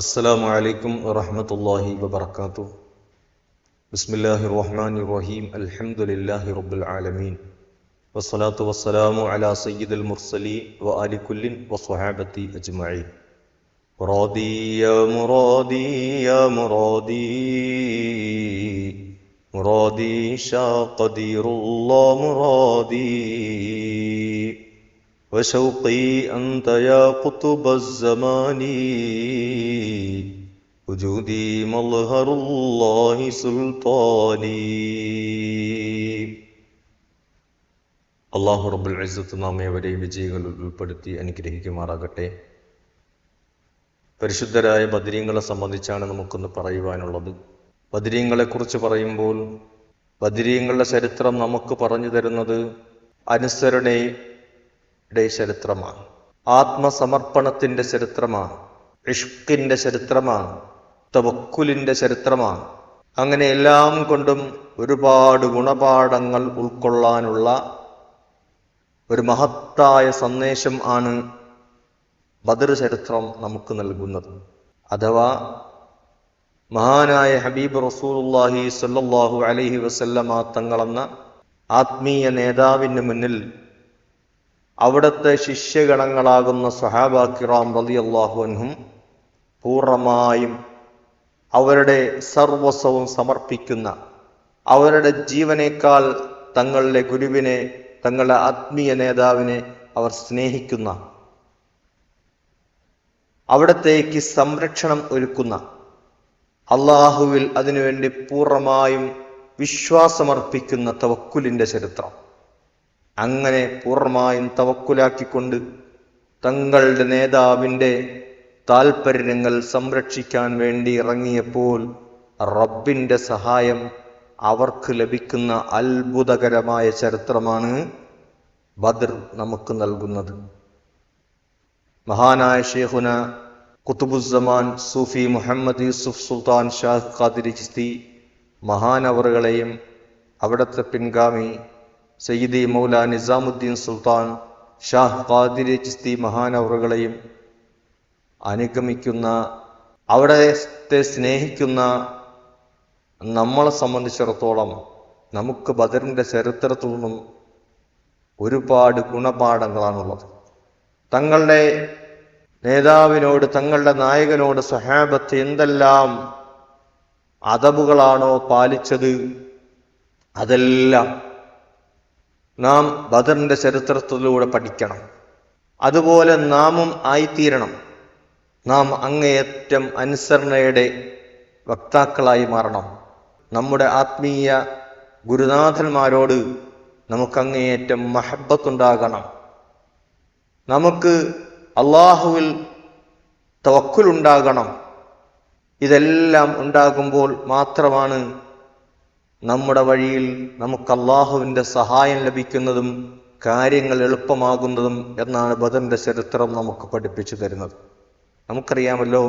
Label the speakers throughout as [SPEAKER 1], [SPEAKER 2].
[SPEAKER 1] السلام عليكم ورحمة الله وبركاته. بسم الله الرحمن الرحيم. الحمد لله رب العالمين. والصلاة والسلام على سيد المرسلين وآل كل وصحابة أجمعين. مرادي يا مرادي يا مرادي. مرادي شاء قدير الله مرادي. وشوقي أنت يا قطب الزمان وجودي مظهر الله سلطاني അള്ളാഹു റബ്ബുൽ ഇസ്സത്ത് നാം ഏവരെയും വിജയികളിൽ ഉൾപ്പെടുത്തി അനുഗ്രഹിക്കുമാറാകട്ടെ പരിശുദ്ധരായ ബദരീങ്ങളെ സംബന്ധിച്ചാണ് നമുക്കൊന്ന് പറയുവാനുള്ളത് ബദരീങ്ങളെ കുറിച്ച് പറയുമ്പോൾ ബദരീങ്ങളുടെ ചരിത്രം നമുക്ക് പറഞ്ഞു തരുന്നത് അനുസരണയുടെ ചരിത്രമാണ്. ആത്മസമർപ്പണത്തിന്റെ ചരിത്രമാണ്. ഇഷ്കിന്റെ ചരിത്രമാണ്. തവക്കുലിന്റെ ചരിത്രമാണ്. അങ്ങനെ എല്ലാം കൊണ്ടും ഒരുപാട് ഗുണപാഠങ്ങൾ ഉൾക്കൊള്ളാനുള്ള ഒരു മഹത്തായ സന്ദേശം ആണ് ബദർ ചരിത്രം നമുക്ക് നൽകുന്നത്. അഥവാ മഹാനായ ഹബീബ് റസൂലുള്ളാഹി സ്വല്ലല്ലാഹു അലൈഹി വസല്ലമ തങ്ങളെന്ന ആത്മീയ നേതാവിന് മുന്നിൽ അവിടുത്തെ ശിഷ്യഗണങ്ങളാകുന്ന സഹാബ കിറാം റളിയല്ലാഹു അൻഹും പൂർണമായും അവരുടെ സർവസ്വവും സമർപ്പിക്കുന്ന അവരുടെ ജീവനേക്കാൾ തങ്ങളുടെ ഗുരുവിനെ തങ്ങളുടെ ആത്മീയ നേതാവിനെ അവർ സ്നേഹിക്കുന്ന അവിടത്തേക്ക് സംരക്ഷണം ഒരുക്കുന്ന അള്ളാഹുവിൽ അതിനുവേണ്ടി പൂർണമായും വിശ്വാസമർപ്പിക്കുന്ന തവക്കുലിന്റെ ചരിത്രം. അങ്ങനെ പൂർണമായും തവക്കുലാക്കിക്കൊണ്ട് തങ്ങളുടെ നേതാവിന്റെ താൽപ്പര്യങ്ങൾ സംരക്ഷിക്കാൻ വേണ്ടി ഇറങ്ങിയപ്പോൾ റബ്ബിന്റെ സഹായം അവർക്ക് ലഭിക്കുന്ന അത്ഭുതകരമായ ചരിത്രമാണ് ബദർ നമുക്ക് നൽകുന്നത്. മഹാനായ ഷേഖുന കുത്തുബുസമാൻ സൂഫി മുഹമ്മദ് യൂസുഫ് സുൽത്താൻ ഷാഹ് ഖാദിരി ചിസ്തി മഹാനവറുകളെയും അവിടുത്തെ പിൻഗാമി സയ്യിദി മൗല നിസാമുദ്ദീൻ സുൽത്താൻ ഷാഹ് ഖാദിരി ചിസ്തി മഹാനവറുകളെയും അനുഗമിക്കുന്ന അവിടത്തെ സ്നേഹിക്കുന്ന നമ്മളെ സംബന്ധിച്ചിടത്തോളം നമുക്ക് ബദറിന്റെ ചരിത്രത്തിൽ നിന്നും ഒരുപാട് ഗുണപാഠങ്ങളാണുള്ളത്. തങ്ങളുടെ നേതാവിനോട് തങ്ങളുടെ നായകനോട് സഹാബത്ത് എന്തെല്ലാം അതബുകളാണോ പാലിച്ചത് അതെല്ലാം നാം ബദറിന്റെ ചരിത്രത്തിലൂടെ പഠിക്കണം. അതുപോലെ നാമും ആയിത്തീരണം. നാം അങ്ങേയറ്റം അനുസരണയുടെ വക്താക്കളായി മാറണം. നമ്മുടെ ആത്മീയ ഗുരുനാഥന്മാരോട് നമുക്കങ്ങേയറ്റം മഹബത്തുണ്ടാകണം. നമുക്ക് അള്ളാഹുവിൽ തവക്കുലുണ്ടാകണം. ഇതെല്ലാം ഉണ്ടാകുമ്പോൾ മാത്രമാണ് നമ്മുടെ വഴിയിൽ നമുക്ക് അള്ളാഹുവിന്റെ സഹായം ലഭിക്കുന്നതും കാര്യങ്ങൾ എളുപ്പമാകുന്നതും എന്നാണ് ബദറിന്റെ ചരിത്രം നമുക്ക് പഠിപ്പിച്ചു തരുന്നത്. നമുക്കറിയാമല്ലോ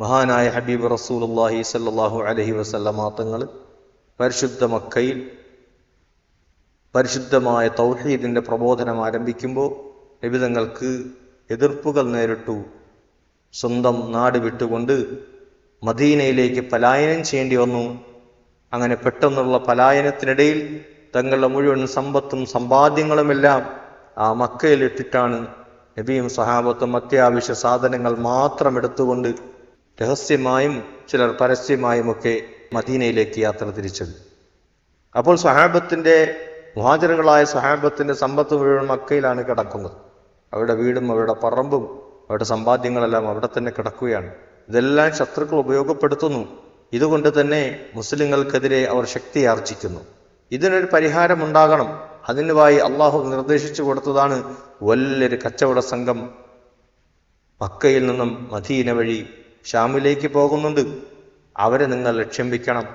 [SPEAKER 1] മഹാനായ ഹബീബ് റസൂലുള്ളാഹി സല്ലാഹു അലൈഹി വസല്ലമ തങ്ങൾ പരിശുദ്ധ മക്കയിൽ പരിശുദ്ധമായ തൗഹീദിന്റെ പ്രബോധനം ആരംഭിക്കുമ്പോൾ നിബിതങ്ങൾക്ക് എതിർപ്പുകൾ നേരിട്ടു. സ്വന്തം നാട് വിട്ടുകൊണ്ട് മദീനയിലേക്ക് പലായനം ചെയ്യേണ്ടി വന്നു. അങ്ങനെ പെട്ടെന്നുള്ള പലായനത്തിനിടയിൽ തങ്ങളുടെ മുഴുവൻ സമ്പത്തും സമ്പാദ്യങ്ങളുമെല്ലാം ആ മക്കയിലിട്ടിട്ടാണ് നബിയും സഹാബത്തും അത്യാവശ്യ സാധനങ്ങൾ മാത്രം എടുത്തുകൊണ്ട് രഹസ്യമായും ചിലർ പരസ്യമായും ഒക്കെ മദീനയിലേക്ക് യാത്ര തിരിച്ചത്. അപ്പോൾ സഹാബത്തിന്റെ മുഹാചരങ്ങളായ സഹാബത്തിന്റെ സമ്പത്ത് മുഴുവൻ മക്കയിലാണ് കിടക്കുന്നത്. അവരുടെ വീടും അവരുടെ പറമ്പും അവരുടെ സമ്പാദ്യങ്ങളെല്ലാം അവിടെ തന്നെ കിടക്കുകയാണ്. ഇതെല്ലാം ശത്രുക്കൾ ഉപയോഗപ്പെടുത്തുന്നു. ഇതുകൊണ്ട് തന്നെ മുസ്ലിങ്ങൾക്കെതിരെ അവർ ശക്തി ആർജിക്കുന്നു. ഇതിനൊരു പരിഹാരം ഉണ്ടാകണം അതിനുമായി അള്ളാഹു നിർദ്ദേശിച്ചു കൊടുത്തതാണ് വലിയൊരു കച്ചവട സംഘം മക്കയിൽ നിന്നും മദീന വഴി ഷാമിലേക്ക് പോകുന്നുണ്ട്. അവരെ നിങ്ങൾ ലക്ഷ്യം വയ്ക്കണം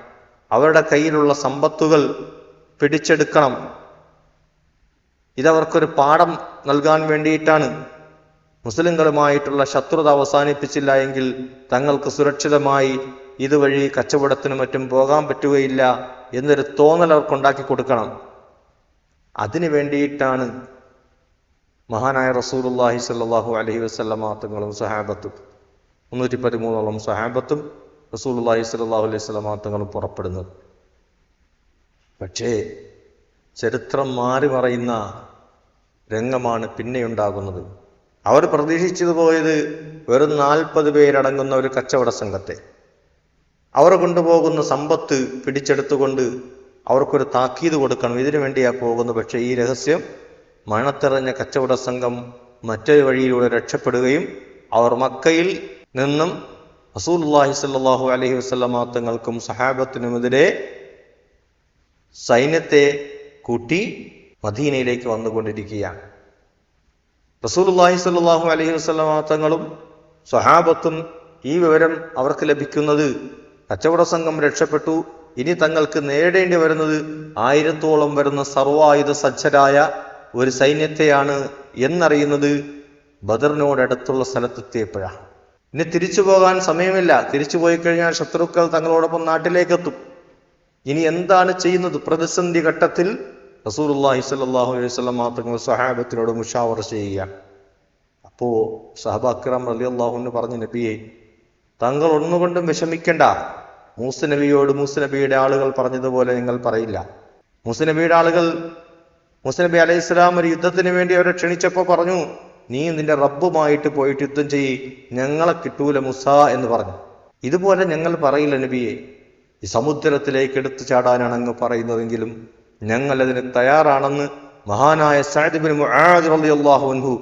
[SPEAKER 1] അവരുടെ കയ്യിലുള്ള സമ്പത്തുകൾ പിടിച്ചെടുക്കണം. ഇതവർക്കൊരു പാഠം നൽകാൻ വേണ്ടിയിട്ടാണ്. മുസ്ലിങ്ങളുമായിട്ടുള്ള ശത്രുത അവസാനിപ്പിച്ചില്ല എങ്കിൽ തങ്ങൾക്ക് സുരക്ഷിതമായി ഇതുവഴി കച്ചവടത്തിനും മറ്റും പോകാൻ പറ്റുകയില്ല എന്നൊരു തോന്നൽ അവർക്ക് ഉണ്ടാക്കി കൊടുക്കണം. അതിനു വേണ്ടിയിട്ടാണ് മഹാനായ റസൂലുള്ളാഹി സ്വല്ലല്ലാഹു അലൈഹി വസല്ലമ തങ്ങളും സഹാബത്തും മുന്നൂറ്റി പതിമൂന്നോളം സഹാബത്തും റസൂലുള്ളാഹി സ്വല്ലല്ലാഹു അലൈഹി വസല്ലം തങ്ങളും പുറപ്പെടുന്നത്. പക്ഷേ ചരിത്രം മാറി മറയുന്ന രംഗമാണ് പിന്നെയുണ്ടാകുന്നത്. അവർ പ്രതീക്ഷിച്ചത് പോയത് വെറും നാൽപ്പത് പേരടങ്ങുന്ന ഒരു കച്ചവട സംഘത്തെ. അവർ കൊണ്ടുപോകുന്ന സമ്പത്ത് പിടിച്ചെടുത്തുകൊണ്ട് അവർക്കൊരു താക്കീത് കൊടുക്കണം. ഇതിനു വേണ്ടിയാ പോകുന്നത്. പക്ഷേ ഈ രഹസ്യം മണത്തെറിഞ്ഞ കച്ചവട സംഘം മറ്റൊരു വഴിയിലൂടെ രക്ഷപ്പെടുകയും അവർ മക്കയിൽ നിന്നും റസൂലുള്ളാഹി സ്വല്ലല്ലാഹു അലഹി വസല്ലമ തങ്ങൾക്കും സഹാബത്തിനുമെതിരെ സൈന്യത്തെ കൂട്ടി മദീനയിലേക്ക് വന്നുകൊണ്ടിരിക്കുകയാണ്. റസൂലുള്ളാഹി സ്വല്ലല്ലാഹു അലൈഹി വസല്ലമ തങ്ങളും സഹാബത്തും ഈ വിവരം അവർക്ക് ലഭിക്കുന്നത് കച്ചവട സംഘം രക്ഷപ്പെട്ടു. ഇനി തങ്ങൾക്ക് നേടേണ്ടി വരുന്നത് ആയിരത്തോളം വരുന്ന സർവായുധ സജ്ജരായ ഒരു സൈന്യത്തെയാണ് എന്നറിയുന്നത് ബദറിനോടടുത്തുള്ള സ്ഥലത്തെത്തിയപ്പോഴാണ് ഇനി തിരിച്ചു പോകാൻ സമയമില്ല. തിരിച്ചു പോയി കഴിഞ്ഞാൽ ശത്രുക്കൾ തങ്ങളോടൊപ്പം നാട്ടിലേക്കെത്തും. ഇനി എന്താണ് ചെയ്യുന്നത്? പ്രതിസന്ധി ഘട്ടത്തിൽ റസൂർല്ലാഹി സ്വല്ലല്ലാഹു അലൈഹി തങ്ങൾ സഹാബത്തിനോട് മുഷാവർ ചെയ്യുക അപ്പോ സഹബാക്രം അള്ളാഹുവിന് പറഞ്ഞു നബിയെ തങ്ങൾ ഒന്നുകൊണ്ടും വിഷമിക്കണ്ട. മൂസ നബിയോട് മൂസ നബിയുടെ ആളുകൾ പറഞ്ഞതുപോലെ നിങ്ങൾ പറയില്ല. മൂസ നബിയുടെ ആളുകൾ മൂസ നബി അലൈഹി ഇസ്ലാം ഒരു യുദ്ധത്തിന് വേണ്ടി അവരെ ക്ഷണിച്ചപ്പോൾ പറഞ്ഞു നീ നിന്റെ റബ്ബുമായിട്ട് പോയിട്ട് യുദ്ധം ചെയ്യ് ഞങ്ങളെ കിട്ടൂല മുസ എന്ന് പറഞ്ഞു. ഇതുപോലെ ഞങ്ങൾ പറയില്ല നബിയെ. ഈ സമുദ്രത്തിലേക്ക് എടുത്തു ചാടാനാണ് അങ്ങ് പറയുന്നതെങ്കിലും ഞങ്ങൾ അതിന് തയ്യാറാണെന്ന് മഹാനായ സഅദ് അള്ളാഹു അൻഹു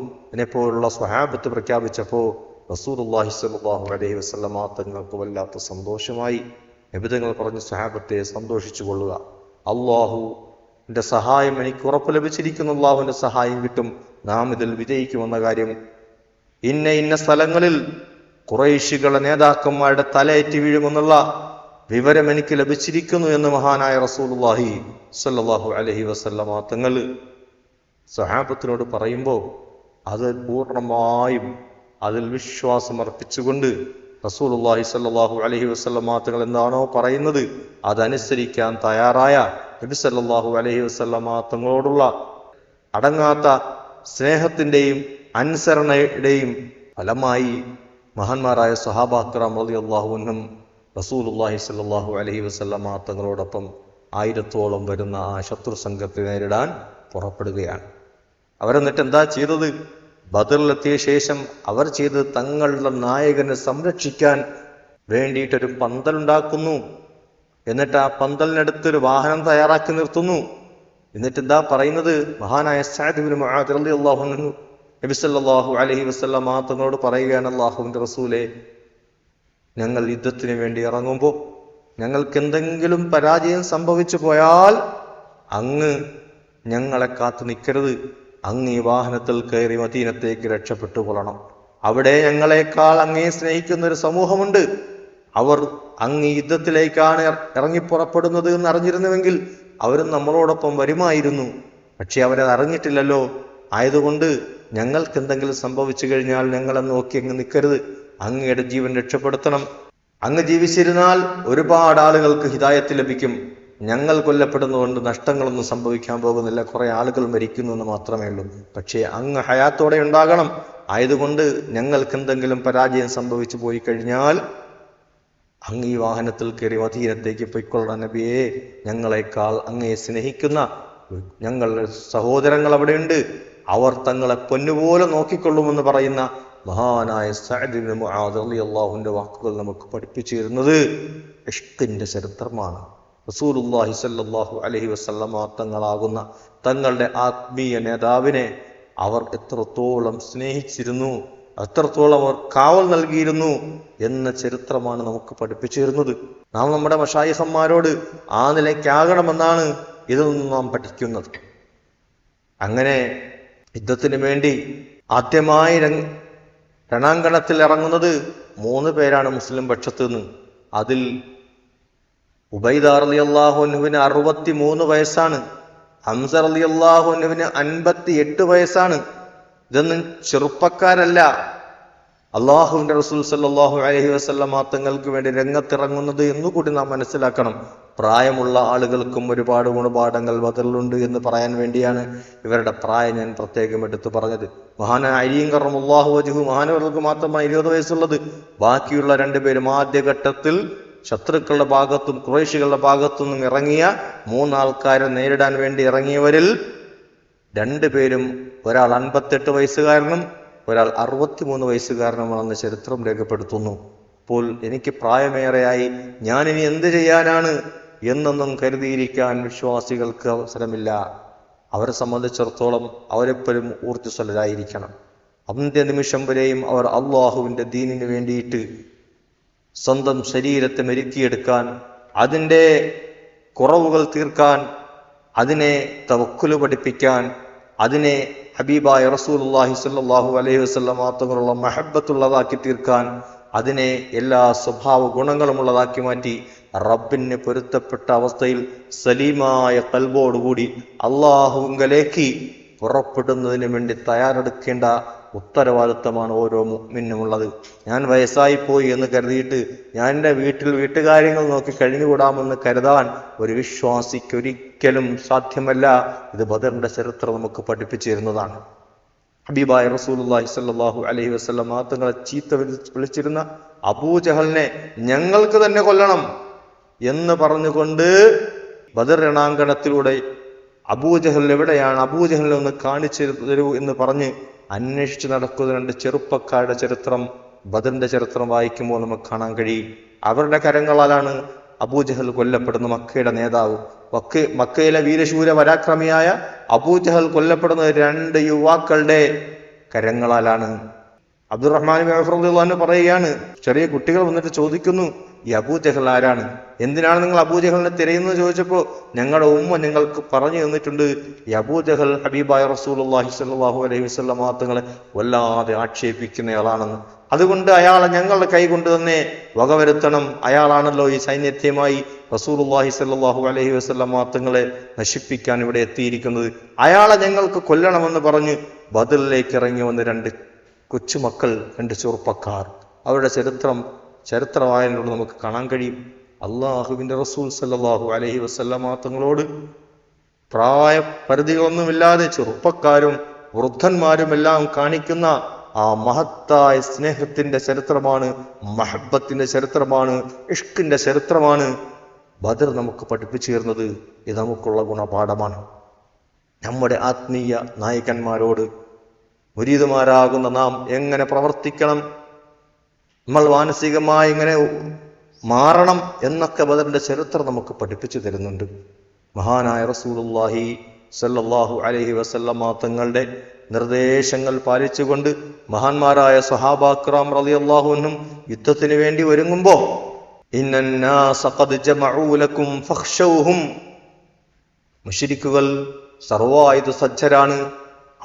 [SPEAKER 1] പോലുള്ള സ്വഹാബത്ത് പ്രഖ്യാപിച്ചപ്പോൾ റസൂലുള്ളാഹി സ്വല്ലല്ലാഹു അലൈഹി വസല്ലമ തങ്ങൾക്ക് വല്ലാത്ത സന്തോഷമായി. നിബിതങ്ങൾ പറഞ്ഞ സഹാബത്തെ സന്തോഷിച്ചു കൊള്ളുക. അള്ളാഹു ന്റെ സഹായം എനിക്ക് ഉറപ്പ് ലഭിച്ചിരിക്കുന്നു. അള്ളാഹുവിന്റെ സഹായം കിട്ടും. നാം ഇതിൽ വിജയിക്കുമെന്ന കാര്യം. ഇന്ന ഇന്ന സ്ഥലങ്ങളിൽ കുറേശികളെ നേതാക്കന്മാരുടെ തലയേറ്റി വീഴുമെന്നുള്ള വിവരം എനിക്ക് ലഭിച്ചിരിക്കുന്നു എന്ന് മഹാനായ റസൂലുള്ളാഹി സല്ലാഹു അലഹി വസല്ലമ തങ്ങൾ സഹാബത്തിനോട് പറയുമ്പോൾ അത് പൂർണമായും അതിൽ വിശ്വാസം അർപ്പിച്ചുകൊണ്ട് റസൂലുള്ളാഹി സല്ലാഹു അലഹി വസല്ലമ തങ്ങൾ എന്താണോ പറയുന്നത് അതനുസരിക്കാൻ തയ്യാറായ നബി സല്ലാഹു അലഹി വസല്ലമ തങ്ങളോടുള്ള അടങ്ങാത്ത സ്നേഹത്തിന്റെയും അനുസരണയുടെയും ഫലമായി മഹാന്മാരായ സഹാബാക്രാം റളിയല്ലാഹു അള്ളാഹുവിനും റസൂലുള്ളാഹി സല്ലാഹു അലഹി വസല്ലമ തങ്ങളോടൊപ്പം ആയിരത്തോളം വരുന്ന ആ ശത്രു സംഘത്തെ നേരിടാൻ പുറപ്പെടുകയാണ്. അവരെന്നിട്ട് എന്താ ചെയ്തത്? ബദറിലെത്തിയ ശേഷം അവർ ചെയ്ത് തങ്ങളുടെ നായകനെ സംരക്ഷിക്കാൻ വേണ്ടിയിട്ടൊരു പന്തലുണ്ടാക്കുന്നു. എന്നിട്ട് ആ പന്തലിനടുത്തൊരു വാഹനം തയ്യാറാക്കി നിർത്തുന്നു. എന്നിട്ട് എന്താ പറയുന്നത്? മഹാനായ സല്ലല്ലാഹു അലൈഹി വസല്ലം തങ്ങളോട് പറയുകയാണ് അല്ലാഹുവിന്റെ റസൂലെ ഞങ്ങൾ യുദ്ധത്തിന് വേണ്ടി ഇറങ്ങുമ്പോൾ ഞങ്ങൾക്ക് എന്തെങ്കിലും പരാജയം സംഭവിച്ചു പോയാൽ അങ്ങ് ഞങ്ങളെ കാത്തു നിൽക്കരുത്. അങ്ങ് ഈ വാഹനത്തിൽ കയറി മദീനത്തേക്ക് രക്ഷപ്പെട്ടു കൊള്ളണം. അവിടെ ഞങ്ങളെക്കാൾ അങ്ങേ സ്നേഹിക്കുന്ന ഒരു സമൂഹമുണ്ട്. അവർ അങ്ങ് യുദ്ധത്തിലേക്കാണ് ഇറ- ഇറങ്ങിപ്പുറപ്പെടുന്നത് എന്ന് അറിഞ്ഞിരുന്നുവെങ്കിൽ അവരും നമ്മളോടൊപ്പം വരുമായിരുന്നു. പക്ഷെ അവരത് അറിഞ്ഞിട്ടില്ലല്ലോ. ആയതുകൊണ്ട് ഞങ്ങൾക്ക് എന്തെങ്കിലും സംഭവിച്ചു കഴിഞ്ഞാൽ ഞങ്ങളെ നോക്കി അങ്ങ് നിൽക്കരുത്. അങ്ങയുടെ ജീവൻ രക്ഷപ്പെടുത്തണം. അങ്ങ് ജീവിച്ചിരുന്നാൽ ഒരുപാട് ആളുകൾക്ക് ഹിതായത്ത് ലഭിക്കും. ഞങ്ങൾ കൊല്ലപ്പെടുന്നതുകൊണ്ട് നഷ്ടങ്ങളൊന്നും സംഭവിക്കാൻ പോകുന്നില്ല. കുറേ ആളുകൾ മരിക്കുന്നു എന്ന് മാത്രമേ ഉള്ളൂ. പക്ഷേ അങ്ങ് ഹയാത്തോടെ ഉണ്ടാകണം. ആയതുകൊണ്ട് ഞങ്ങൾക്ക് എന്തെങ്കിലും പരാജയം സംഭവിച്ചു പോയി കഴിഞ്ഞാൽ അങ്ങ് ഈ വാഹനത്തിൽ കയറി മദീനത്തേക്ക് പൊയ്ക്കൊള്ളണം. നബിയെ ഞങ്ങളെക്കാൾ അങ്ങയെ സ്നേഹിക്കുന്ന ഞങ്ങളുടെ സഹോദരങ്ങൾ അവിടെയുണ്ട്. അവർ തങ്ങളെ പൊന്നുപോലെ നോക്കിക്കൊള്ളുമെന്ന് പറയുന്ന മഹാനായ മുആദ് റളിയല്ലാഹുവിന്റെ വാക്കുകൾ നമുക്ക് പഠിപ്പിച്ചു തരുന്നത് ഇഷ്കിന്റെ ചരിത്രമാണ്. റസൂലുള്ളാഹി സ്വല്ലല്ലാഹു അലൈഹി വസല്ലമ തങ്ങളാകുന്ന തങ്ങളുടെ ആത്മീയ നേതാവിനെ അവർ എത്രത്തോളം സ്നേഹിച്ചിരുന്നു എത്രത്തോളം അവർ കാവൽ നൽകിയിരുന്നു എന്ന ചരിത്രമാണ് നമുക്ക് പഠിപ്പിച്ചു തരുന്നത്. നാം നമ്മുടെ മഷായിഹന്മാരോട് ആ നിലയ്ക്കാകണമെന്നാണ് ഇതിൽ നിന്ന് നാം പഠിക്കുന്നത്. അങ്ങനെ യുദ്ധത്തിന് വേണ്ടി ആദ്യമായി രണാങ്കണത്തിൽ ഇറങ്ങുന്നത് മൂന്ന് പേരാണ് മുസ്ലിം പക്ഷത്ത് നിന്ന്. അതിൽ ഉബൈദാർ അലി അള്ളാഹുനുവിന് അറുപത്തി മൂന്ന് വയസ്സാണ്. ഹംസർ അലി അള്ളാഹുനുവിന് അൻപത്തി എട്ട് വയസ്സാണ്. ഇതൊന്നും ചെറുപ്പക്കാരല്ല. അള്ളാഹുവിന്റെ റസൂൽ സല്ലാഹു അലഹി വസല്ലമ തങ്ങൾക്ക് വേണ്ടി രംഗത്തിറങ്ങുന്നത് എന്നുകൂടി നാം മനസ്സിലാക്കണം. പ്രായമുള്ള ആളുകൾക്കും ഒരുപാട് ഗുണപാഠങ്ങൾ ബദലുണ്ട് എന്ന് പറയാൻ വേണ്ടിയാണ് ഇവരുടെ പ്രായം ഞാൻ പ്രത്യേകം എടുത്തു പറഞ്ഞത്. മഹാന അരിയും അള്ളാഹു വജുഹു മഹാനവർക്ക് മാത്രമാണ് ഇരുപത് വയസ്സുള്ളത്. ബാക്കിയുള്ള രണ്ടുപേരും ആദ്യഘട്ടത്തിൽ ശത്രുക്കളുടെ ഭാഗത്തും കുറേശികളുടെ ഭാഗത്തു നിന്നും ഇറങ്ങിയ മൂന്നാൾക്കാരെ നേരിടാൻ വേണ്ടി ഇറങ്ങിയവരിൽ രണ്ടുപേരും ഒരാൾ അൻപത്തെട്ട് വയസ്സുകാരനും ഒരാൾ അറുപത്തിമൂന്ന് വയസ്സുകാരനുമാണെന്ന് ചരിത്രം രേഖപ്പെടുത്തുന്നു. അപ്പോൾ എനിക്ക് പ്രായമേറെയായി ഞാൻ ഇനി എന്ത് ചെയ്യാനാണ് എന്നൊന്നും കരുതിയിരിക്കാൻ വിശ്വാസികൾക്ക് അവസരമില്ല. അവരെ സംബന്ധിച്ചിടത്തോളം അവരെപ്പോഴും ഊർജസ്വലരായിരിക്കണം. അന്ത്യനിമിഷം വരെയും അവർ അള്ളാഹുവിന്റെ ദീനിന് വേണ്ടിയിട്ട് സ്വന്തം ശരീരത്തെ മെരുക്കിയെടുക്കാൻ അതിന്റെ കുറവുകൾ തീർക്കാൻ അതിനെ തവക്കുൽ പഠിപ്പിക്കാൻ അതിനെ ഹബീബായ റസൂലുള്ളാഹി സ്വല്ലല്ലാഹു അലൈഹി വസല്ലം തങ്ങളുള്ള മഹബത്തുള്ളതാക്കി തീർക്കാൻ അതിനെ എല്ലാ സ്വഭാവ ഗുണങ്ങളുമുള്ളതാക്കി മാറ്റി റബ്ബിന് പൊരുത്തപ്പെട്ട അവസ്ഥയിൽ സലീമായ കൽബോടുകൂടി അള്ളാഹുങ്കലേക്ക് പുറപ്പെടുന്നതിന് വേണ്ടി തയ്യാറെടുക്കേണ്ട ഉത്തരവാദിത്തമാണ് ഓരോ മിന്നുമുള്ളത് ഞാൻ വയസ്സായി പോയി എന്ന് കരുതിയിട്ട് ഞാൻ എന്റെ വീട്ടിൽ വീട്ടുകാര്യങ്ങൾ നോക്കി കഴിഞ്ഞുകൂടാമെന്ന് കരുതാൻ ഒരു വിശ്വാസിക്ക് ഒരിക്കലും സാധ്യമല്ല. ഇത് ബദറിന്റെ ചരിത്രം നമുക്ക് പഠിപ്പിച്ചു തരുന്നതാണ് ഹബീബായ റസൂലുള്ളാഹി സ്വല്ലല്ലാഹു അലൈഹി വസ്ലം തങ്ങളെ ചീത്ത വിളി- വിളിച്ചിരുന്ന അബൂജഹലിനെ ഞങ്ങൾക്ക് തന്നെ കൊല്ലണം എന്ന് പറഞ്ഞുകൊണ്ട് ബദർ രണാങ്കണത്തിലൂടെ അബൂജഹൽ എവിടെയാണ്? അബൂജഹലിനെ ഒന്ന് കാണിച്ചു തരൂ എന്ന് പറഞ്ഞ് അന്വേഷിച്ച് നടക്കുന്ന രണ്ട് ചെറുപ്പക്കാരുടെ ചരിത്രം ബദറിന്റെ ചരിത്രം വായിക്കുമ്പോൾ നമുക്ക് കാണാൻ കഴിയും. അവരുടെ കരങ്ങളാലാണ് അബൂജഹൽ കൊല്ലപ്പെടുന്ന മക്കയുടെ നേതാവ്. മക്ക മക്കയിലെ വീരശൂര പരാക്രമിയായ അബൂജഹൽ കൊല്ലപ്പെടുന്ന രണ്ട് യുവാക്കളുടെ കരങ്ങളാലാണ്. അബ്ദുറഹ്മാൻ പറയുകയാണ് ചെറിയ കുട്ടികൾ വന്നിട്ട് ചോദിക്കുന്നു ഈ അബൂജഹൽ ആരാണ്? എന്തിനാണ് നിങ്ങൾ അബൂജഹലിനെ തിരയുന്നത് ചോദിച്ചപ്പോൾ ഞങ്ങളുടെ ഉമ്മ നിങ്ങൾക്ക് പറഞ്ഞു തന്നിട്ടുണ്ട് ഈ അബൂജഹൽ ഹബീബായ റസൂലുള്ളാഹി സ്വല്ലല്ലാഹു അലൈഹി വസല്ലം മാത്തങ്ങളെ വല്ലാതെ ആക്ഷേപിക്കുന്നയാളാണെന്ന് അതുകൊണ്ട് അയാളെ ഞങ്ങളുടെ കൈ കൊണ്ട് തന്നെ വകവരുത്തണം അയാളാണല്ലോ ഈ സൈന്യത്യമായി റസൂലുള്ളാഹി സ്വല്ലല്ലാഹു അലഹി വസ്ല്ലാം മാത്തങ്ങളെ നശിപ്പിക്കാൻ ഇവിടെ എത്തിയിരിക്കുന്നത്. അയാളെ ഞങ്ങൾക്ക് കൊല്ലണമെന്ന് പറഞ്ഞ് ബദലിലേക്ക് ഇറങ്ങി വന്ന് രണ്ട് കൊച്ചുമക്കൾ രണ്ട് ചെറുപ്പക്കാർ. അവരുടെ ചരിത്രം ചരിത്രമായതിലൂടെ നമുക്ക് കാണാൻ കഴിയും. അള്ളാഹുവിന്റെ റസൂൽ സല്ലാഹു അലഹി വസല്ലമ തങ്ങളോട് പ്രായ പരിധികളൊന്നുമില്ലാതെ ചെറുപ്പക്കാരും വൃദ്ധന്മാരും എല്ലാം കാണിക്കുന്ന ആ മഹത്തായ സ്നേഹത്തിന്റെ ചരിത്രമാണ് മഹബത്തിന്റെ ചരിത്രമാണ് ഇഷ്കിന്റെ ചരിത്രമാണ് ബദർ നമുക്ക് പഠിപ്പിച്ചു തരുന്നത്. ഇത് നമുക്കുള്ള ഗുണപാഠമാണ്. നമ്മുടെ ആത്മീയ നായകന്മാരോട് മുരീതുമാരാകുന്ന നാം എങ്ങനെ പ്രവർത്തിക്കണം? നമ്മൾ മാനസികമായി ഇങ്ങനെ മാറണം എന്നൊക്കെ ബദറിന്റെ ചരിത്രം നമുക്ക് പഠിപ്പിച്ചു തരുന്നുണ്ട്. മഹാനായ റസൂലുള്ളാഹി സല്ലല്ലാഹു അലൈഹി വസല്ലമ തങ്ങളുടെ നിർദ്ദേശങ്ങൾ പാലിച്ചുകൊണ്ട് മഹാന്മാരായ സഹാബാക്രാം റളിയല്ലാഹുവിനും യുദ്ധത്തിന് വേണ്ടി ഒരുങ്ങുമ്പോ ഇന്നന്നാസ ഖദ് ജമഊ ലക്കും മുശ്രിക്കുകൾ മുഷിരിക്കുകൾ സർവായുധ സജ്ജരാണ്.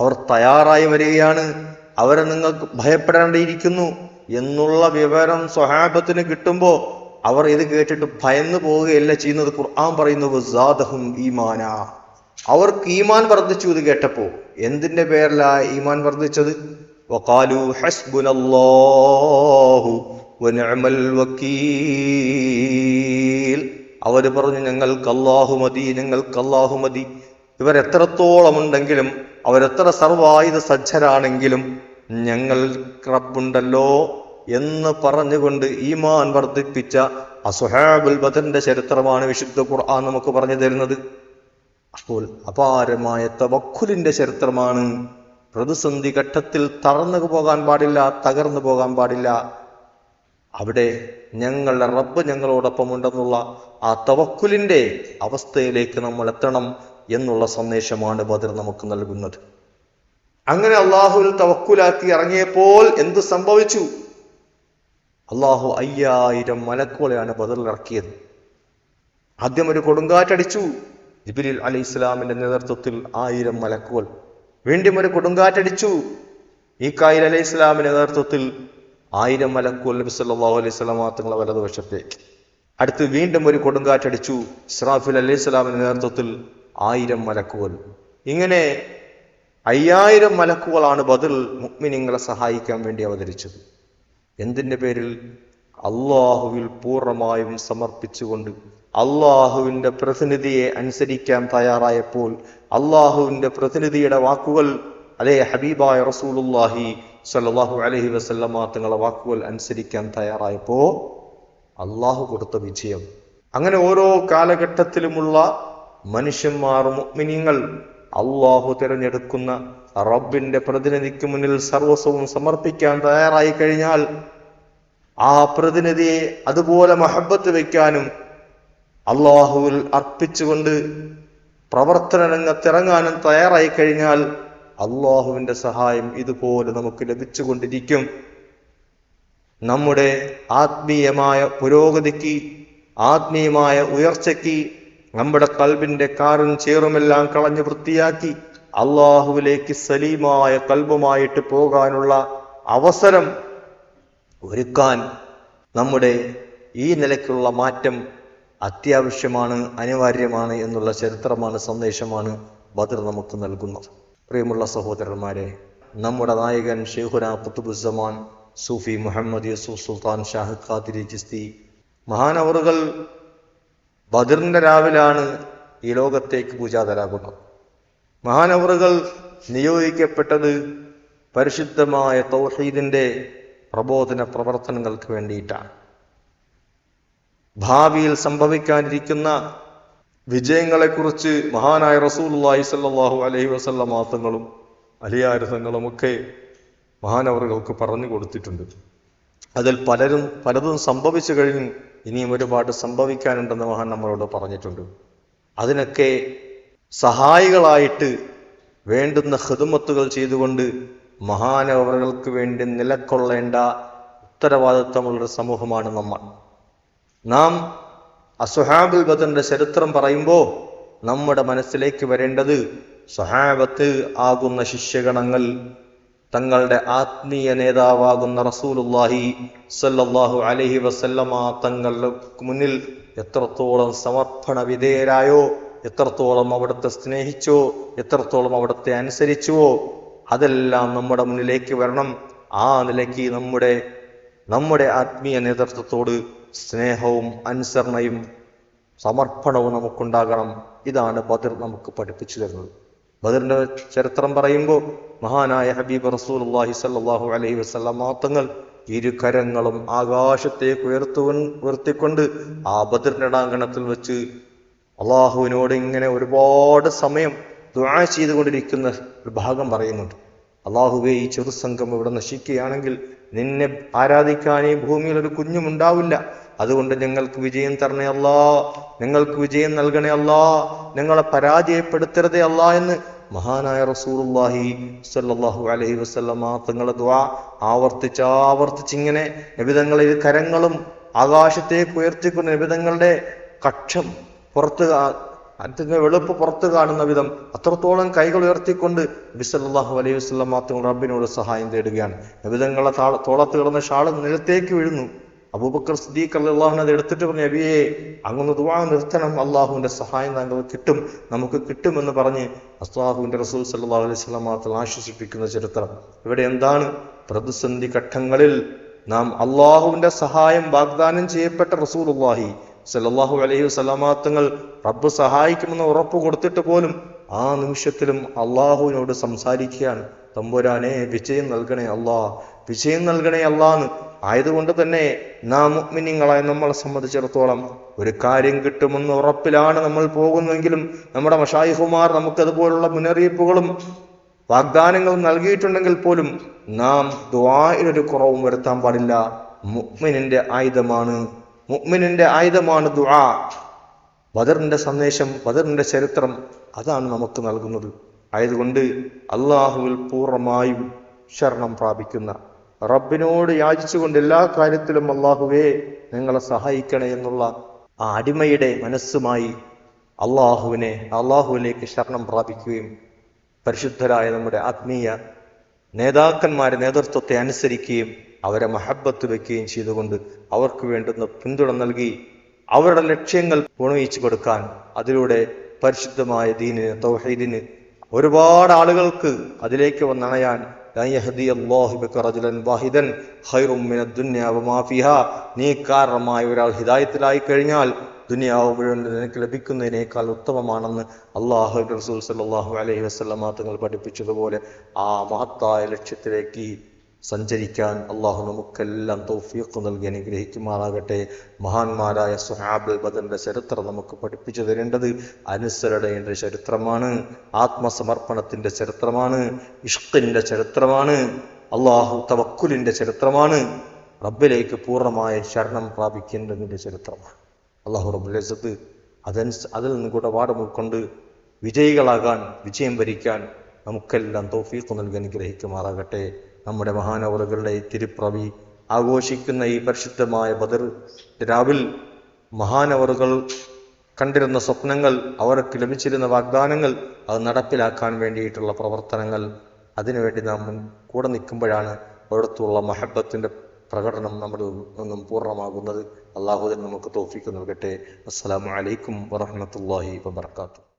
[SPEAKER 1] അവർ തയ്യാറായി വരികയാണ്. അവരെ നിങ്ങൾക്ക് ഭയപ്പെടേണ്ടിയിരിക്കുന്നു. എന്നുള്ള വിവരം സ്വഹാബത്തിന് കിട്ടുമ്പോ അവർ ഇത് കേട്ടിട്ട് ഭയന്നു പോവുകയല്ല ചെയ്യുന്നത്. ഖുർആൻ പറയുന്നത് ഈമാന. അവർക്ക് ഈമാൻ വർദ്ധിച്ചു ഇത് കേട്ടപ്പോ. എന്തിന്റെ പേരിലാ ഈമാൻ വർദ്ധിച്ചത്? വഖാലു ഹസ്ബുനല്ലാഹു അവർ പറഞ്ഞു ഞങ്ങൾക്ക് അല്ലാഹു മതി ഞങ്ങൾക്ക് അല്ലാഹു മതി. ഇവർ എത്രത്തോളം ഉണ്ടെങ്കിലും അവരെത്ര സർവായുധ സജ്ജരാണെങ്കിലും ഞങ്ങൾ റബ്ബുണ്ടല്ലോ എന്ന് പറഞ്ഞുകൊണ്ട് ഈമാൻ വർദ്ധിപ്പിച്ച അസുഹാബുൽ ബദറിന്റെ ചരിത്രമാണ് വിശുദ്ധ ഖുർആൻ നമുക്ക് പറഞ്ഞു തരുന്നത്. അപ്പോൾ അപാരമായ തവക്കുലിന്റെ ചരിത്രമാണ്. പ്രതിസന്ധി ഘട്ടത്തിൽ തറന്നു പോകാൻ പാടില്ല തകർന്നു പോകാൻ പാടില്ല. അവിടെ ഞങ്ങളുടെ റബ്ബ് ഞങ്ങളോടൊപ്പം ഉണ്ടെന്നുള്ള ആ തവക്കുലിന്റെ അവസ്ഥയിലേക്ക് നമ്മൾ എത്തണം എന്നുള്ള സന്ദേശമാണ് ബദർ നമുക്ക് നൽകുന്നത്. അങ്ങനെ അള്ളാഹുവിൽ തവക്കുലാക്കി ഇറങ്ങിയപ്പോൾ എന്ത് സംഭവിച്ചു? അള്ളാഹു അയ്യായിരം മലക്കുകളെയാണ് ബദറിൽ ഇറക്കിയത് ആദ്യം ഒരു കൊടുങ്കാറ്റടിച്ചു. ജിബിലിൽ അലി ഇസ്ലാമിന്റെ നേതൃത്വത്തിൽ ആയിരം മലക്കുകൾ. വീണ്ടും ഒരു കൊടുങ്കാറ്റടിച്ചു. ഈ കായിൽ അലി ഇസ്ലാമിന്റെ നേതൃത്വത്തിൽ ആയിരം മലക്കുകൾ നബി സല്ലല്ലാഹു അലൈഹി സ്വലാം തങ്ങളെ വലതുവശത്തേക്ക്. അടുത്ത് വീണ്ടും ഒരു കൊടുങ്കാറ്റടിച്ചു. ഇസ്രാഫിൽ അലൈഹി സ്വലാമിന്റെ നേതൃത്വത്തിൽ ആയിരം മലക്കുകൾ. ഇങ്ങനെ അയ്യായിരം മലക്കുകളാണ് ബദൽ മുക്മിനിങ്ങളെ സഹായിക്കാൻ വേണ്ടി അവതരിച്ചത്. എന്തിന്റെ പേരിൽ? അള്ളാഹുവിൽ പൂർണമായും സമർപ്പിച്ചുകൊണ്ട് അള്ളാഹുവിന്റെ പ്രതിനിധിയെ അനുസരിക്കാൻ തയ്യാറായപ്പോൾ അള്ളാഹുവിന്റെ പ്രതിനിധിയുടെ വാക്കുകൾ അതേ ഹബീബായ റസൂലുല്ലാഹി സല്ലാഹു അലഹി വസ്ല്ലമ്മ തങ്ങളെ വാക്കുകൾ അനുസരിക്കാൻ തയ്യാറായപ്പോ അള്ളാഹു കൊടുത്ത വിജയം. അങ്ങനെ ഓരോ കാലഘട്ടത്തിലുമുള്ള മനുഷ്യന്മാർ മുഅ്മിനീങ്ങൾ അള്ളാഹു തിരഞ്ഞെടുക്കുന്ന റബ്ബിന്റെ പ്രതിനിധിക്ക് മുന്നിൽ സർവസ്വവും സമർപ്പിക്കാൻ തയ്യാറായി കഴിഞ്ഞാൽ ആ പ്രതിനിധിയെ അതുപോലെ മഹബത്ത് വയ്ക്കാനും അള്ളാഹുവിൽ അർപ്പിച്ചുകൊണ്ട് പ്രവർത്തന രംഗത്തിറങ്ങാനും തയ്യാറായി കഴിഞ്ഞാൽ അള്ളാഹുവിന്റെ സഹായം ഇതുപോലെ നമുക്ക് ലഭിച്ചുകൊണ്ടിരിക്കും. നമ്മുടെ ആത്മീയമായ പുരോഗതിക്ക് ആത്മീയമായ ഉയർച്ചയ്ക്ക് നമ്മുടെ കൽബിന്റെ കാറും ചേറുമെല്ലാം കളഞ്ഞു വൃത്തിയാക്കി അള്ളാഹുവിലേക്ക് സലീമായ കൽബുമായിട്ട് പോകാനുള്ള അവസരം ഒരുക്കാൻ നമ്മുടെ ഈ നിലയ്ക്കുള്ള മാറ്റം അത്യാവശ്യമാണ് അനിവാര്യമാണ് എന്നുള്ള ചരിത്രമാണ് സന്ദേശമാണ് ബദർ നമുക്ക് നൽകുന്നത്. പ്രിയമുള്ള സഹോദരന്മാരെ നമ്മുടെ നായകൻ ഷെയ്ഖുന കുത്തുബുസമാൻ സൂഫി മുഹമ്മദ് യൂസുഫ് സുൽത്താൻ ഷാഹ് ഖാദിരി ചിസ്തി മഹാനവറുകൾ ബദറിന്റെ രാവിലാണ് ഈ ലോകത്തേക്ക് പൂജാതരാകുന്നത്. മഹാനവറുകൾ നിയോഗിക്കപ്പെട്ടത് പരിശുദ്ധമായ തൗഹീദിന്റെ പ്രബോധന പ്രവർത്തനങ്ങൾക്ക് വേണ്ടിയിട്ടാണ്. ഭാവിയിൽ സംഭവിക്കാനിരിക്കുന്ന വിജയങ്ങളെക്കുറിച്ച് മഹാനായ റസൂലുള്ളാഹി സല്ലാഹു അലൈഹി വസല്ലം മാസങ്ങളും അലിയാരസങ്ങളും ഒക്കെ മഹാനവറുകൾക്ക് പറഞ്ഞു കൊടുത്തിട്ടുണ്ട്. അതിൽ പലരും പലതും സംഭവിച്ചു കഴിഞ്ഞു. ഇനിയും ഒരുപാട് സംഭവിക്കാനുണ്ടെന്ന് മഹാൻ നമ്മളോട് പറഞ്ഞിട്ടുണ്ട്. അതിനൊക്കെ സഹായികളായിട്ട് വേണ്ടുന്ന ഹിദമത്തുകൾ ചെയ്തുകൊണ്ട് മഹാനവറുകൾക്ക് വേണ്ടി നിലക്കൊള്ളേണ്ട ഉത്തരവാദിത്വമുള്ളൊരു സമൂഹമാണ് നമ്മൾ. നാം അസുഹാബുൽ ബദറിന്റെ ചരിത്രം പറയുമ്പോൾ നമ്മുടെ മനസ്സിലേക്ക് വരേണ്ടത് സുഹാബത്ത് ആകുന്ന ശിഷ്യഗണങ്ങൾ തങ്ങളുടെ ആത്മീയ നേതാവാകുന്ന റസൂലുല്ലാഹി സല്ലല്ലാഹു അലഹി വസല്ലമ തങ്ങളുടെ മുന്നിൽ എത്രത്തോളം സമർപ്പണ വിധേയരായോ എത്രത്തോളം അവിടുത്തെ സ്നേഹിച്ചോ എത്രത്തോളം അവിടുത്തെ അനുസരിച്ചുവോ അതെല്ലാം നമ്മുടെ മുന്നിലേക്ക് വരണം. ആ നിലയ്ക്ക് നമ്മുടെ നമ്മുടെ ആത്മീയ നേതൃത്വത്തോട് സ്നേഹവും അനുസരണയും സമർപ്പണവും നമുക്കുണ്ടാകണം. ഇതാണ് ബദർ നമുക്ക് പഠിപ്പിച്ചു തരുന്നത്. ബദറിന്റെ ചരിത്രം പറയുമ്പോൾ മഹാനായ ഹബീബ് റസൂൽ അള്ളാഹി സല്ലാഹു അലൈഹി വസ്ലാം മാത്തങ്ങൾ ഇരു കരങ്ങളും ആകാശത്തേക്ക് ഉയർത്തു ഉയർത്തിക്കൊണ്ട് ആ ബദറിനടാങ്കണത്തിൽ വെച്ച് അള്ളാഹുവിനോട് ഇങ്ങനെ ഒരുപാട് സമയം ദുആ ചെയ്തുകൊണ്ടിരിക്കുന്ന ഒരു ഭാഗം പറയുന്നുണ്ട്. അള്ളാഹുവെ ഈ ചെറുസംഘം ഇവിടെ നശിക്കുകയാണെങ്കിൽ നിന്നെ ആരാധിക്കാൻ ഈ ഭൂമിയിൽ ഒരു കുഞ്ഞും ഉണ്ടാവില്ല. അതുകൊണ്ട് നിങ്ങൾക്ക് വിജയം തരണേ അല്ലാ. ഞങ്ങൾക്ക് വിജയം നൽകണേ ഞങ്ങളെ പരാജയപ്പെടുത്തരുതേ അല്ലാ എന്ന് മഹാനായ റസൂലുള്ളാഹി സ്വല്ലല്ലാഹു അലഹി വസല്ലമ തങ്ങളെ ദുആ ആവർത്തിച്ച് ആവർത്തിച്ചിങ്ങനെ നബിതങ്ങളിൽ കരങ്ങളും ആകാശത്തേക്ക് ഉയർത്തിക്കൊണ്ട് നിബിതങ്ങളുടെ കക്ഷം പുറത്ത് അതിന്റെ വെളുപ്പ് പുറത്ത് കാണുന്ന വിധം അത്രത്തോളം കൈകൾ ഉയർത്തിക്കൊണ്ട് ബിസല്ലാഹു അലൈഹി വസ്ലം മാത്രം റബ്ബിനോട് സഹായം തേടുകയാണ്. നബിതങ്ങളെ താള തോളത്ത് കിടന്ന ഷാൾ നിലത്തേക്ക് വീഴുന്നു. അബൂബക്കർ സിദ്ദീഖ് അള്ളാഹുവിനെ അത് എടുത്തിട്ട് പറഞ്ഞു നബിയെ അങ്ങൊന്ന് ദുവാ നിർത്തണം. അള്ളാഹുവിന്റെ സഹായം താങ്കൾ കിട്ടും. നമുക്ക് കിട്ടുമെന്ന് പറഞ്ഞ് അസ്ലാഹുവിന്റെ റസൂൽ സല്ലാഹു അലൈഹി സ്വലാമത്തിൽ ആശ്വസിപ്പിക്കുന്ന ചരിത്രം. ഇവിടെ എന്താണ്? പ്രതിസന്ധി ഘട്ടങ്ങളിൽ നാം അള്ളാഹുവിന്റെ സഹായം വാഗ്ദാനം ചെയ്യപ്പെട്ട റസൂൽ അള്ളാഹി സല്ലാഹു അലൈഹി വസല്ലമാത്തങ്ങൾ റബ്ബ് സഹായിക്കുമെന്ന് ഉറപ്പ് കൊടുത്തിട്ട് പോലും ആ നിമിഷത്തിലും അള്ളാഹുവിനോട് സംസാരിക്കുകയാണ്. തമ്പുരാനെ വിജയം നൽകണേ അള്ളാഹ് വിജയം നൽകണേ അല്ലാന്ന് ആയതുകൊണ്ട് തന്നെ നാം മുഅ്മിനീങ്ങളായ നമ്മളെ സംബന്ധിച്ചിടത്തോളം ഒരു കാര്യം കിട്ടുമെന്ന് ഉറപ്പിലാണ് നമ്മൾ പോകുന്നെങ്കിലും നമ്മുടെ മഷായിഹുമാർ നമുക്കതുപോലുള്ള മുന്നറിയിപ്പുകളും വാഗ്ദാനങ്ങളും നൽകിയിട്ടുണ്ടെങ്കിൽ പോലും നാം ദ്വായിലൊരു കുറവും വരുത്താൻ പാടില്ല. മുഅ്മിനിന്റെ ആയുധമാണ്. മുഅ്മിനിന്റെ ആയുധമാണ് ദ്വാ ബദറിന്റെ സന്ദേശം ബദറിന്റെ ചരിത്രം അതാണ് നമുക്ക് നൽകുന്നത്. ആയതുകൊണ്ട് അള്ളാഹുവിൽ പൂർണമായും ശരണം പ്രാപിക്കുന്ന റബ്ബിനോട് യാചിച്ചുകൊണ്ട് എല്ലാ കാര്യത്തിലും അള്ളാഹുവേ നിങ്ങളെ സഹായിക്കണേ എന്നുള്ള ആ അടിമയുടെ മനസ്സുമായി അള്ളാഹുവിനെ അള്ളാഹുവിലേക്ക് ശരണം പ്രാപിക്കുകയും പരിശുദ്ധരായ നമ്മുടെ ആത്മീയ നേതാക്കന്മാരെ നേതൃത്വത്തെ അനുസരിക്കുകയും അവരെ മഹബത്ത് വെക്കുകയും ചെയ്തുകൊണ്ട് അവർക്ക് വേണ്ടുന്ന പിന്തുണ നൽകി അവരുടെ ലക്ഷ്യങ്ങൾ ഉണയിച്ചു കൊടുക്കാൻ അതിലൂടെ പരിശുദ്ധമായ ദീനിന് തൗഹീദിന് ഒരുപാട് ആളുകൾക്ക് അതിലേക്ക് വന്നണയാൻ നീ കാരണമായ ഒരാൾ ഹിദായത്തിലായി കഴിഞ്ഞാൽ ദുനിയാവ് മുഴുവൻ നിനക്ക് ലഭിക്കുന്നതിനേക്കാൾ ഉത്തമമാണെന്ന് അള്ളാഹു റസൂൽ സല്ലല്ലാഹു അലൈഹി വസല്ലമ തങ്ങൾ പഠിപ്പിച്ചതുപോലെ ആ മഹത്തായ ലക്ഷ്യത്തിലേക്ക് സഞ്ചരിക്കാൻ അള്ളാഹു നമുക്കെല്ലാം തൗഫീഖ് നൽകി അനുഗ്രഹിക്കുമാറാകട്ടെ. മഹാന്മാരായ സുഹാബുൽ ബദന്റെ ചരിത്രം നമുക്ക് പഠിപ്പിച്ചു തരേണ്ടത് അനുസരണയുടെ ചരിത്രമാണ് ആത്മസമർപ്പണത്തിന്റെ ചരിത്രമാണ് ഇഷ്കിന്റെ ചരിത്രമാണ് അള്ളാഹു തവക്കുലിന്റെ ചരിത്രമാണ്. റബ്ബിലേക്ക് പൂർണമായ ശരണം പ്രാപിക്കേണ്ടതിന്റെ ചരിത്രമാണ്. അള്ളാഹു റബ്ബുലസത്ത് അതനുസ അതിൽ നിന്ന് കൂടെ പാഠം ഉൾക്കൊണ്ട് വിജയികളാകാൻ വിജയം വരിക്കാൻ നമുക്കെല്ലാം തൗഫീഖ് നൽകി അനുഗ്രഹിക്കുമാറാകട്ടെ. നമ്മുടെ മഹാനവറുകളുടെ തിരുപ്രവി ആഘോഷിക്കുന്ന ഈ പരിശുദ്ധമായ ബദർ. രാവിൽ മഹാനവറുകൾ കണ്ടിരുന്ന സ്വപ്നങ്ങൾ അവർക്ക് ലഭിച്ചിരുന്ന വാഗ്ദാനങ്ങൾ അത് നടപ്പിലാക്കാൻ വേണ്ടിയിട്ടുള്ള പ്രവർത്തനങ്ങൾ അതിനുവേണ്ടി നാം കൂടെ നിൽക്കുമ്പോഴാണ് അവിടത്തുള്ള മഹബത്തിന്റെ പ്രകടനം നമ്മുടെ നിന്നും പൂർണമാകുന്നത്. അള്ളാഹുദൻ നമുക്ക് തോഫിക്ക് നൽകട്ടെ. അസ്സാം വലൈക്കും വറഹ്മത്തുള്ളാഹി വബർക്കാത്തു